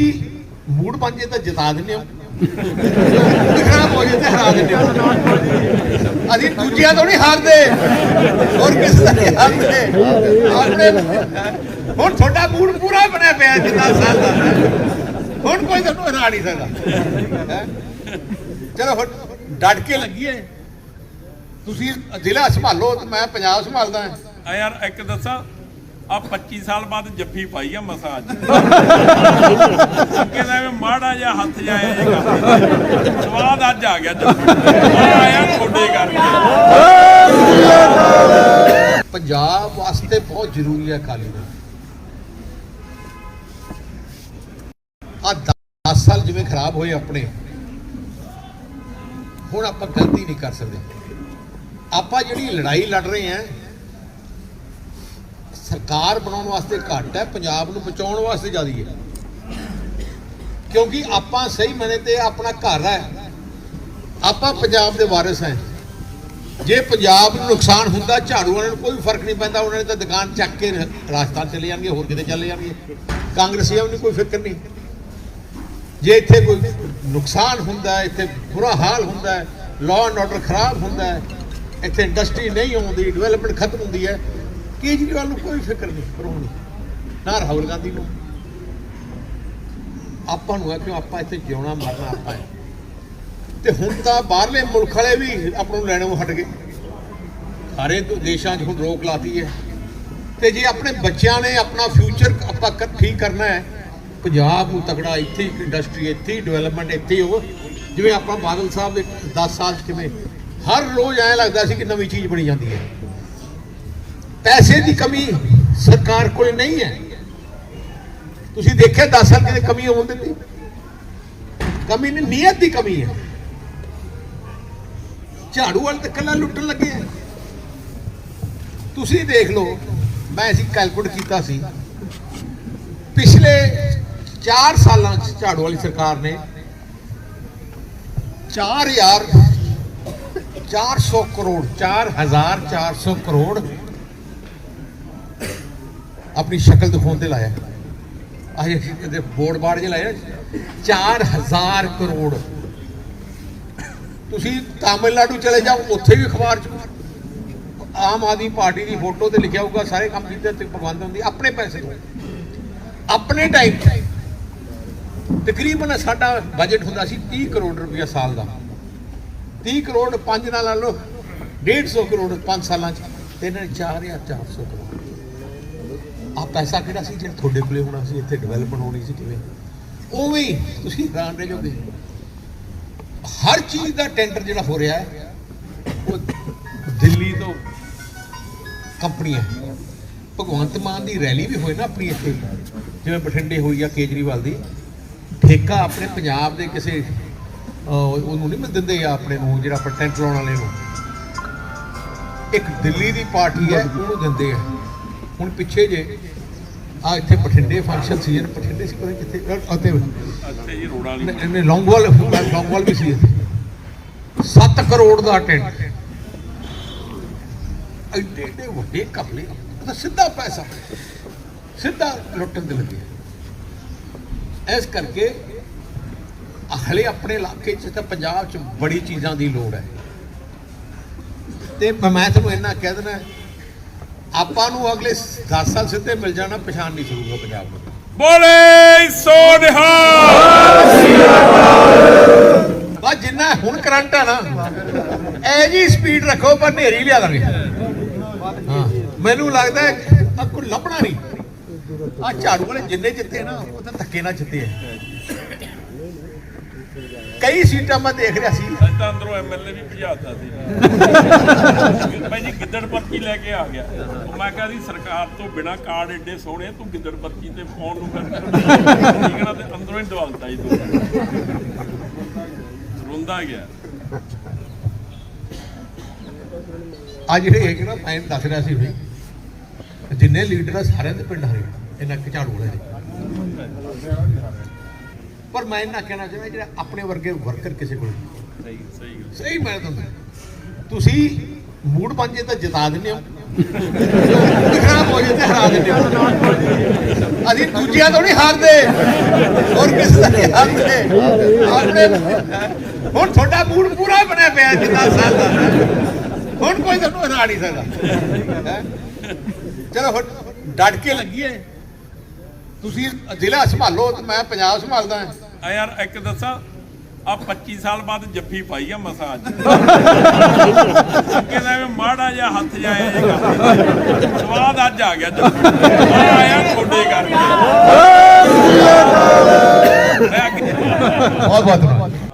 ਤੁਸੀਂ ਮੂਡ ਬਣ ਜੇ ਤਾਂ ਜਿਤਾ ਦਿੰਦੇ ਹੋ। ਮੂਡ ਖਰਾਬ ਹੋ ਜੇ ਤੇ ਹਰਾ ਦਿੰਦੇ ਹੋ। ਅਸੀਂ ਦੂਜਿਆਂ ਤੋਂ ਨਹੀਂ ਹਾਰਦੇ। ਹੋਰ ਕਿਸੇ ਦਾ ਨਹੀਂ ਹਾਰਦੇ। ਆਪਣੇ ਹੁਣ ਤੁਹਾਡਾ ਮੂਡ ਪੂਰਾ ਬਣਿਆ ਪਿਆ ਜਿੰਨਾ ਸਾਲ ਦਾ। ਹੁਣ ਕੋਈ ਤੁਹਾਨੂੰ ਹਰਾ ਨਹੀਂ ਸਕਦਾ। ਚਲੋ ਹੁਣ ਡਟ ਕੇ ਲੱਗੀਏ। ਤੁਸੀਂ ਜ਼ਿਲ੍ਹਾ ਸੰਭਾਲੋ, ਮੈਂ ਪੰਜਾਬ ਸੰਭਾਲਦਾ। ਆ ਯਾਰ, ਇੱਕ ਦੱਸਾਂ ਆ 25 ਸਾਲ ਬਾਅਦ ਜੱਫੀ ਪਾਈ ਆ ਮਸਾ ਅੱਜ ਦਾ ਐਵੇਂ ਮਾੜਾ ਜਿਹਾ ਹੱਥ ਜਾਇਆ ਜੇ ਕਰਦੇ ਸਵਾਦ ਅੱਜ ਆ ਗਿਆ ਜੱਫੀ। ਆਇਆ ਤੁਹਾਡੇ ਕਰਕੇ ਪੰਜਾਬ ਵਾਸਤੇ ਬਹੁਤ ਜ਼ਰੂਰੀ ਹੈ ਅਕਾਲੀ ਦਲ। ਆ 10 ਸਾਲ ਜਿਵੇਂ ਖਰਾਬ ਹੋਏ ਆਪਣੇ, ਹੁਣ ਆਪਾਂ ਗਲਤੀ ਨਹੀਂ ਕਰ ਸਕਦੇ। ਆਪਾਂ ਜਿਹੜੀ ਲੜਾਈ ਲੜ ਰਹੇ ਹਾਂ ਸਰਕਾਰ ਬਣਾਉਣ ਵਾਸਤੇ ਘੱਟ ਹੈ, ਪੰਜਾਬ ਨੂੰ ਬਚਾਉਣ ਵਾਸਤੇ ਜ਼ਿਆਦੀ ਹੈ। ਕਿਉਂਕਿ ਆਪਾਂ ਸਹੀ ਮਨੇ ਤੇ ਆਪਣਾ ਘਰ ਹੈ। ਆਪਾਂ ਪੰਜਾਬ ਦੇ ਵਾਰਿਸ ਹਾਂ। ਜੇ ਪੰਜਾਬ ਨੂੰ ਨੁਕਸਾਨ ਹੁੰਦਾ, ਝਾੜੂ ਵਾਲਿਆਂ ਨੂੰ ਕੋਈ ਫ਼ਰਕ ਨਹੀਂ ਪੈਂਦਾ, ਉਹਨਾਂ ਨੇ ਤਾਂ ਦੁਕਾਨ ਚੱਕ ਕੇ ਰਾਜਸਥਾਨ ਚਲੇ ਜਾਣਗੇ, ਹੋਰ ਕਿਤੇ ਚਲੇ ਜਾਣਗੇ। ਕਾਂਗਰਸੀਆਂ ਨੂੰ ਕੋਈ ਫਿਕਰ ਨਹੀਂ। ਜੇ ਇੱਥੇ ਕੋਈ ਨੁਕਸਾਨ ਹੁੰਦਾ ਹੈ, ਇੱਥੇ ਬੁਰਾ ਹਾਲ ਹੁੰਦਾ ਹੈ ਲਾਅ ਐਂਡ ਆਰਡਰ ਖਰਾਬ ਹੁੰਦਾ ਹੈ, ਇੱਥੇ ਇੰਡਸਟਰੀ ਨਹੀਂ ਆਉਂਦੀ ਡਿਵੈਲਪਮੈਂਟ ਖਤਮ ਹੁੰਦੀ ਹੈ ਕੇਜਰੀਵਾਲ ਨੂੰ ਕੋਈ ਫਿਕਰ ਨਹੀਂ ਕਰੋਣੀ ਨਾ ਰਾਹੁਲ ਗਾਂਧੀ ਨੂੰ। ਆਪਾਂ ਨੂੰ ਹੈ ਕਿ ਆਪਾਂ ਇੱਥੇ ਜਿਉਣਾ ਮਰਨਾ ਆਪਾਂ ਹੈ। ਤੇ ਹੁਣ ਤਾਂ ਬਾਹਰਲੇ ਮੁਲਕ ਵਾਲੇ ਵੀ ਆਪਾਂ ਨੂੰ ਲੈਣੋਂ ਹਟ ਗਏ। ਸਾਰੇ ਦੇਸ਼ਾਂ 'ਚ ਹੁਣ ਰੋਕ ਲਾਤੀ ਹੈ। ਤੇ ਜੇ ਆਪਣੇ ਬੱਚਿਆਂ ਨੇ ਆਪਣਾ ਫਿਊਚਰ ਆਪਾਂ ਠੀਕ ਕਰਨਾ ਹੈ, ਪੰਜਾਬ ਨੂੰ ਤਕੜਾ ਇੱਥੇ ਹੀ ਇੰਡਸਟਰੀ ਇੱਥੇ ਹੀ ਡਿਵੈਲਪਮੈਂਟ ਇੱਥੇ ਹੀ ਹੋ ਜਿਵੇਂ ਆਪਾਂ ਬਾਦਲ ਸਾਹਿਬ ਦੇ 10 ਸਾਲ 'ਚ ਕਿਵੇਂ ਹਰ ਰੋਜ਼ ਐਂ ਲੱਗਦਾ ਸੀ ਕਿ ਨਵੀਂ ਚੀਜ਼ ਬਣੀ ਜਾਂਦੀ ਹੈ। ਪੈਸੇ ਦੀ ਕਮੀ ਸਰਕਾਰ ਕੋਲ ਨਹੀਂ ਹੈ। ਤੁਸੀਂ ਦੇਖਿਆ 10 ਸਾਲ ਕਿਤੇ ਕਮੀ ਹੋਣ ਦਿੱਤੀ? ਕਮੀ ਨਹੀਂ, ਨੀਅਤ ਦੀ ਕਮੀ ਹੈ। ਝਾੜੂ ਵਾਲੇ ਤਾਂ ਕੱਲਾ ਲੁੱਟਣ ਲੱਗੇ ਆ। ਤੁਸੀਂ ਦੇਖ ਲਓ, ਮੈਂ ਅਸੀਂ ਕੈਲਕੂਲੇਟ ਕੀਤਾ ਸੀ। ਪਿਛਲੇ 4 ਸਾਲਾਂ ਚ ਝਾੜੂ ਵਾਲੀ ਸਰਕਾਰ ਨੇ 4000 400 ਕਰੋੜ 4400 ਕਰੋੜ ਆਪਣੀ ਸ਼ਕਲ ਦਿਖਾਉਣ ਤੇ ਲਾਇਆ। ਆਹ ਇਹਦੇ ਬੋਰਡ ਬਾੜ ਜੇ ਲਾਇਆ। 4000 ਕਰੋੜ। ਤੁਸੀਂ ਤਾਮਿਲਨਾਡੂ ਚਲੇ ਜਾਓ, ਉੱਥੇ ਵੀ ਅਖਬਾਰ ਚ। ਆਮ ਆਦਮੀ ਪਾਰਟੀ ਦੀ ਫੋਟੋ ਤੇ ਲਿਖਿਆ ਹੋਊਗਾ, ਸਾਰੇ ਕੰਮ ਕੀਤੇ ਤੇ ਭਗਵੰਤ ਹੁੰਦੀ, ਆਪਣੇ ਪੈਸੇ ਆਪਣੇ ਟਾਈਮ ਤਕਰੀਬਨ ਸਾਡਾ ਬਜਟ ਹੁੰਦਾ ਸੀ 30 ਕਰੋੜ ਰੁਪਇਆ ਸਾਲ ਦਾ। 30 ਕਰੋੜ 5 ਨਾਲ ਲਾ ਲਓ 150 ਕਰੋੜ 5 ਸਾਲਾਂ ਚ। ਤੇ ਇਹਨਾਂ ਨੇ 4400 ਕਰੋੜ। ਆ ਪੈਸਾ ਕਿਹੜਾ ਸੀ ਜਿਹੜਾ ਤੁਹਾਡੇ ਕੋਲੇ ਹੋਣਾ ਸੀ? ਇੱਥੇ ਡਿਵੈਲਪਮੈਂਟ ਹੋਣੀ ਸੀ ਕਿਵੇਂ? ਉਵੇਂ ਹੀ ਤੁਸੀਂ ਹੈਰਾਨ ਰਹਿ ਜਾਓਗੇ। ਹਰ ਚੀਜ਼ ਦਾ ਟੈਂਡਰ ਜਿਹੜਾ ਹੋ ਰਿਹਾ ਹੈ, ਉਹ ਦਿੱਲੀ ਤੋਂ ਕੰਪਨੀਆਂ ਭਗਵੰਤ ਮਾਨ ਦੀ ਰੈਲੀ ਵੀ ਹੋਈ ਨਾ ਆਪਣੀ ਇੱਥੇ, ਜਿਵੇਂ ਬਠਿੰਡੇ ਹੋਈ ਆ ਕੇਜਰੀਵਾਲ ਦੀ। ਠੇਕਾ ਆਪਣੇ ਪੰਜਾਬ ਦੇ ਕਿਸੇ ਉਹਨੂੰ ਨਹੀਂ ਮਿਲ ਦਿੰਦੇ ਆ ਆਪਣੇ ਨੂੰ, ਜਿਹੜਾ ਆਪਾਂ ਟੈਂਟ ਲਾਉਣ ਵਾਲੇ ਨੂੰ। ਇੱਕ ਦਿੱਲੀ ਦੀ ਪਾਰਟੀ ਹੈ, ਉਹਨੂੰ ਦਿੰਦੇ ਆ ਹੁਣ ਪਿੱਛੇ ਜੇ ਆ ਇੱਥੇ ਬਠਿੰਡੇ ਫੰਕਸ਼ਨ ਸੀ ਬਠਿੰਡੇ ਸੀ ਪਤਾ ਕਿੱਥੇ ਅਤੇ ਅੱਛਾ ਜੀ ਰੋੜਾ ਵਾਲੀ ਇਹਨੇ ਲੌਂਗਵਾਲ ਲੌਂਗਵਾਲ ਵੀ ਸੀ 7 ਕਰੋੜ ਦਾ ਟੈਂਟ ਐਡੇ ਐਡੇ ਵੱਡੇ ਕਪਲੇ ਉਹਦਾ ਸਿੱਧਾ ਪੈਸਾ। ਸਿੱਧਾ ਲੁੱਟਣ ਦੇ ਲੱਗੇ। ਇਸ ਕਰਕੇ ਹਲੇ ਆਪਣੇ ਇਲਾਕੇ 'ਚ ਤਾਂ ਪੰਜਾਬ 'ਚ ਬੜੀ ਚੀਜ਼ਾਂ ਦੀ ਲੋੜ ਹੈ। ਤੇ ਮੈਂ ਤੁਹਾਨੂੰ ਇਹਨਾਂ ਕਹਿ ਦੇਣਾ ਆਪਾਂ ਨੂੰ ਅਗਲੇ 10 ਸਾਲ ਸਿੱਧੇ ਮਿਲ ਜਾਣਾ ਪਛਾਣ ਨਹੀਂ ਸਕੂਗਾ ਪੰਜਾਬ ਨੂੰ। ਬੋਲੇ ਸੋ ਨਿਹਾਲ ਜਿੰਨਾ ਹੁਣ ਕਰੰਟ ਆ ਨਾ ਐ ਜੀ ਸਪੀਡ ਰੱਖੋ ਪਰ ਨੇਰੀ ਲਿਆ ਦਾਂਗੇ। ਮੈਨੂੰ ਲੱਗਦਾ ਹੈ ਕੋਈ ਲੱਭਣਾ ਨਹੀਂ। ਆ ਝਾੜੂ ਵਾਲੇ ਜਿੰਨੇ ਜਿੱਤੇ ਨਾ ਉਹ ਤਾਂ ਧੱਕੇ ਨਾਲ ਜਿੱਤੇ ਆ। ਕਈ ਸੀਟਾਂ ਮੈਂ ਦੇਖ ਰਿਹਾ ਸੀ। ਅੱਜ ਤਾਂ ਅੰਦਰੋਂ ਐਮਐਲਏ ਵੀ ਭਜਾਤਾ ਸੀ। ਭਾਈ ਜੀ ਗਿੱਦੜ ਪਰਚੀ ਲੈ ਕੇ ਆ ਗਿਆ। ਉਹ ਮੈਂ ਕਿਹਾ ਸੀ ਸਰਕਾਰ ਤੋਂ ਬਿਨਾ ਕਾਰਡ ਏਡੇ ਸੋਹਣੇ ਤੂੰ ਗਿੱਦੜ ਪਰਚੀ ਤੇ ਫੋਨ ਨੂੰ ਕਰ। ਠੀਕ ਨਾ ਤੇ ਅੰਦਰੋਂ ਹੀ ਦਵਾਲਤਾ ਜੀ ਤੂੰ। ਰੋਂਦਾ ਗਿਆ। ਆ ਜਿਹੜੇ ਹੈਗੇ ਨਾ ਮੈਂ ਦੱਸ ਰਿਹਾ ਸੀ ਵੀ ਜਿੰਨੇ ਲੀਡਰ ਆ ਸਾਰਿਆਂ ਦੇ ਪਿੰਡ ਹਰੇ ਇਹਨਾਂ ਝਾੜੂ ਵਾਲੇ ਦੇ। ਪਰ ਮੈਂ ਇਹਨਾਂ ਕਹਿਣਾ ਚਾਹੁੰਦਾ ਜਿਹੜਾ ਆਪਣੇ ਵਰਗੇ ਵਰਕਰ ਕਿਸੇ ਕੋਲ ਨਹੀਂ। ਸਹੀ ਸਹੀ। ਸਹੀ ਮੈਂ ਤੁਹਾਨੂੰ ਤੁਸੀਂ ਮੂਡ ਬਣ ਜੇ ਤਾਂ ਜਿਤਾ ਦਿੰਦੇ ਹੋ। ਖਰਾਬ ਹੋ ਜੇ ਤੇ ਹਰਾ ਦਿੰਦੇ ਹੋ। ਅਸੀਂ ਦੂਜਿਆਂ ਤੋਂ ਨਹੀਂ ਹਾਰਦੇ। ਹੋਰ ਕਿਸੇ ਦਾ ਆਪਣੇ ਆਪਣੇ ਹੁਣ ਤੁਹਾਡਾ ਮੂਡ ਪੂਰਾ ਬਣਿਆ ਪਿਆ ਜਿੰਨਾ ਸਾਲ ਦਾ। ਹੁਣ ਕੋਈ ਤੁਹਾਨੂੰ ਹਰਾ ਨਹੀਂ ਸਕਦਾ। ਹੈਂ? ਚਲੋ ਹੁਣ ਡਟ ਕੇ ਲੱਗੀਏ। ਤੁਸੀਂ ਜ਼ਿਲ੍ਹਾ ਸੰਭਾਲੋ ਤੇ ਮੈਂ ਪੰਜਾਬ ਸੰਭਾਲਦਾ ਆ ਯਾਰ ਇੱਕ ਦੱਸਾਂ ਆ 25 ਸਾਲ ਬਾਅਦ ਜੱਫੀ ਪਾਈ ਆ ਮਸਾਜ। ਅੱਗੇ ਦਾ ਐਵੇਂ ਮਾੜਾ ਜਿਹਾ ਹੱਥ ਜਾਇਆ ਜੇ ਕਰਦੇ ਸਵਾਦ ਅੱਜ ਆ ਗਿਆ ਜੱਫੀ। ਆ ਆਇਆ ਖੋਡੇ ਕਰਕੇ। ਬਹੁਤ ਬਹੁਤ